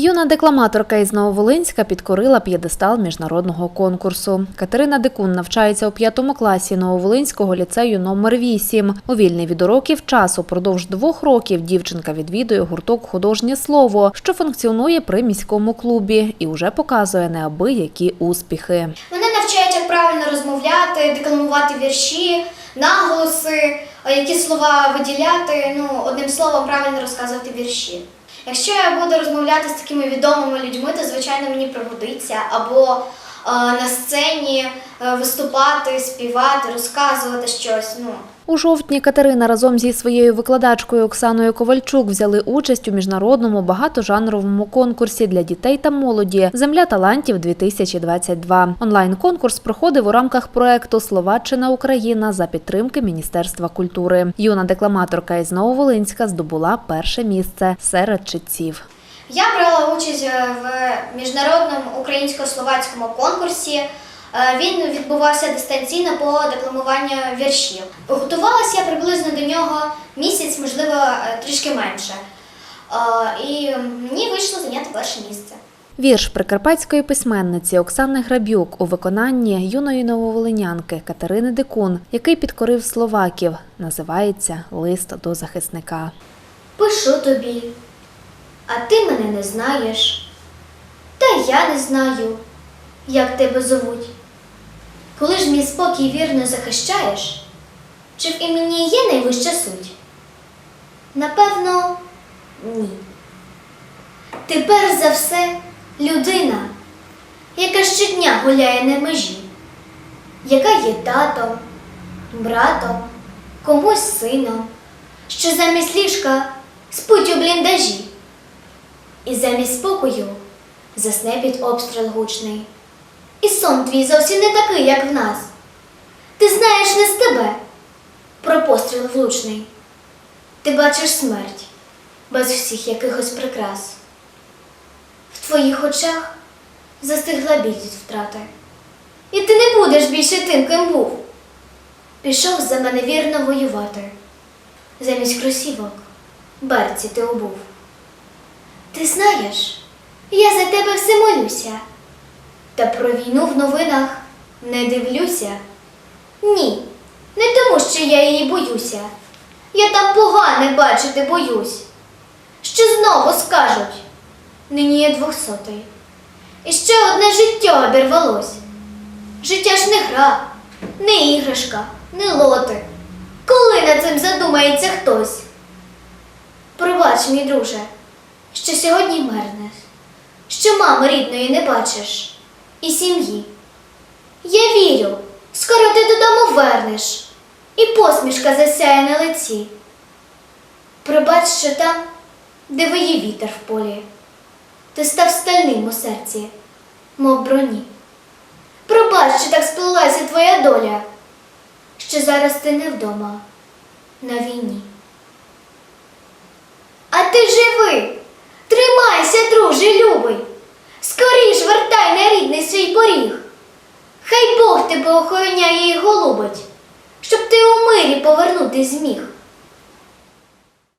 Юна декламаторка із Нововолинська підкорила п'єдестал міжнародного конкурсу. Катерина Дикун навчається у п'ятому класі Нововолинського ліцею номер 8 У вільний від уроків час упродовж двох років дівчинка відвідує гурток художнє слово, що функціонує при міському клубі, і вже показує неабиякі успіхи. Вони навчають, як правильно розмовляти, декламувати вірші, наголоси, які слова виділяти. Ну, одним словом, правильно розказувати вірші. Якщо я буду розмовляти з такими відомими людьми, то звичайно мені пригодиться або е, на сцені е, виступати, співати, розказувати щось. Ну, У жовтні Катерина разом зі своєю викладачкою Оксаною Ковальчук взяли участь у міжнародному багатожанровому конкурсі для дітей та молоді Земля талантів 2022 Онлайн-конкурс проходив у рамках проекту Словаччина Україна за підтримки Міністерства культури. Юна декламаторка із Нововолинська здобула перше місце серед читців. Я брала участь е, в міжнародному українсько-словацькому конкурсі. Е, Він відбувався дистанційно по декламуванню віршів. Готувалася я приблизно до нього місяць, можливо, е, трішки менше. Е, І мені вийшло зайняти перше місце. Вірш прикарпатської письменниці Оксани Грабюк у виконанні юної нововолинянки Катерини Дикун, який підкорив словаків, називається Лист до захисника. Пишу тобі, а ти мене не знаєш. Та я не знаю, як тебе зовуть. Коли ж мій спокій вірно захищаєш, чи в імені є найвища суть? Напевно, ні. Ти перш за все людина, яка щодня гуляє на межі, яка є татом, братом, комусь сином, що замість ліжка спить у бліндажі, і замість спокою засне під обстріл гучний. І сон твій зовсім не такий, як в нас. Ти знаєш не з тебе про постріл влучний. Ти бачиш смерть без всіх якихось прикрас. В твоїх очах застигла від втрати. І ти не будеш більше тим, ким був. Пішов за мене вірно воювати. Замість кросівок берці ти обув. Ти знаєш, я за тебе все молюся. Та про війну в новинах не дивлюся. Ні, не тому, що я її боюся. Я там погане бачити боюсь. Що знову скажуть, нині є двохсотий. І ще одне життя обірвалось. Життя ж не гра, не іграшка, не лоти. Коли над цим задумається хтось? Пробач, мій друже, що сьогодні мерзнеш, що мами рідної не бачиш і сім'ї. Я вірю, скоро ти додому вернеш, і посмішка засяє на лиці. Пробач, що там, де виє вітер в полі, ти став стальним у серці, мов броні. Пробач, що так сплелася твоя доля, що зараз ти не вдома, на війні. А ти живи, свій поріг. Хай Бог тебе охороняє і голубить, щоб ти у мирі повернути зміг.